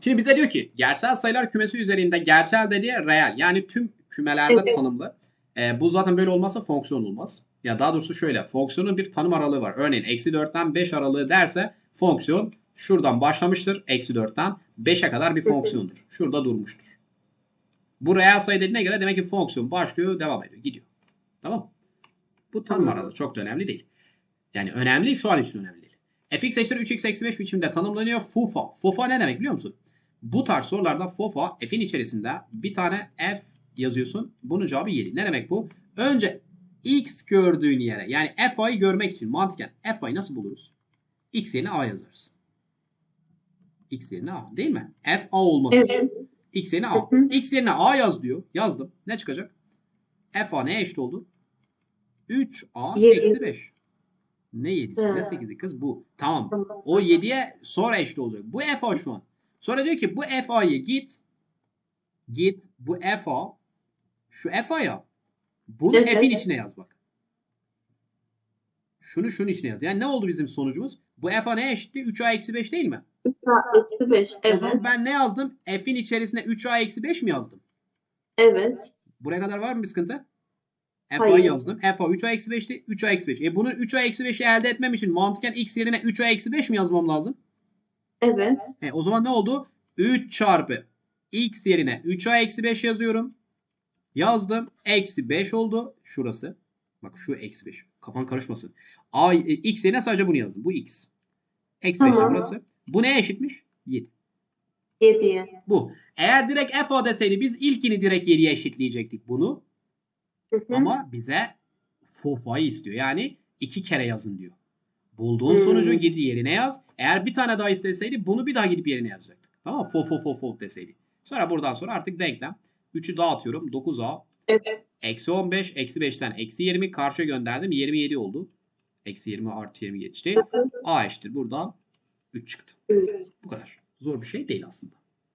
Şimdi bize diyor ki gerçel sayılar kümesi üzerinde gerçel dediği reel. Yani tüm kümelerde Evet. tanımlı. Ee, bu zaten böyle olmazsa fonksiyon olmaz. Ya daha doğrusu şöyle fonksiyonun bir tanım aralığı var. Örneğin eksi 4'ten 5 aralığı derse fonksiyon şuradan başlamıştır. Eksi 4'ten 5'e kadar bir fonksiyondur. Şurada durmuştur. Bu reel sayı dediğine göre demek ki fonksiyon başlıyor devam ediyor gidiyor. Tamam? Bu tanım Tamam. aralığı çok da önemli değil. Yani önemli şu an için önemli değil. fx eşittir 3x eksi 5 biçimde tanımlanıyor. FUFA. FUFA ne demek biliyor musun? Bu tarz sorularda FUFA f'in içerisinde bir tane f yazıyorsun. Bunun cevabı 7. Ne demek bu? Önce x gördüğün yere yani fa'yı görmek için mantıken fa'yı nasıl buluruz? x yerine a yazarız. x yerine a değil mi? f a olması Evet. x yerine a. X yerine a yaz diyor. Yazdım. Ne çıkacak? f a neye eşit oldu? 3a Yedi. eksi 5. Ne 7'si ne Ha. 8'i kız bu. Tamam. Tamam. O 7'ye sonra eşit olacak. Bu f a şu an. Sonra diyor ki bu f a'yı git git bu f a şu f a ya bunu Evet, f'in evet. içine yaz bak. Şunu şunun içine yaz. Yani ne oldu bizim sonucumuz? Bu f a neye eşitti? 3a eksi 5 değil mi? 3A eksi 5. O Evet. zaman ben ne yazdım? F'in içerisine 3a eksi 5 mi yazdım? Evet. Buraya kadar var mı bir sıkıntı? FA'yı yazdım. FA 3A eksi 5'ti. 3A eksi 5. E bunun 3A eksi 5'i elde etmem için mantıken x yerine 3A eksi 5 mi yazmam lazım? Evet. E, o zaman ne oldu? 3 çarpı x yerine 3A eksi 5 yazıyorum. Yazdım. Eksi 5 oldu. Şurası. Bak şu eksi 5. Kafan karışmasın. A, e, x yerine sadece bunu yazdım. Bu x. Eksi 5 de Tamam. burası. Bu neye eşitmiş? 7. 7'ye. Bu. Eğer direkt FA deseydi biz ilkini direkt 7'ye eşitleyecektik bunu. Hı hı. Ama bize FOFA'yı istiyor. Yani iki kere yazın diyor. Bulduğun Hmm. sonucu gidip yerine yaz. Eğer bir tane daha isteseydi bunu bir daha gidip yerine yazacaktık. Tamam mı? Fo fo fo fo deseydi. Sonra buradan sonra artık denklem. 3'ü dağıtıyorum. 9a. Evet. Eksi 15. Eksi 5'ten eksi 20 karşıya gönderdim. 27 oldu. Eksi 20 artı 20 geçti. A eşittir. Buradan 3 çıktı. Bu kadar. Zor bir şey değil aslında.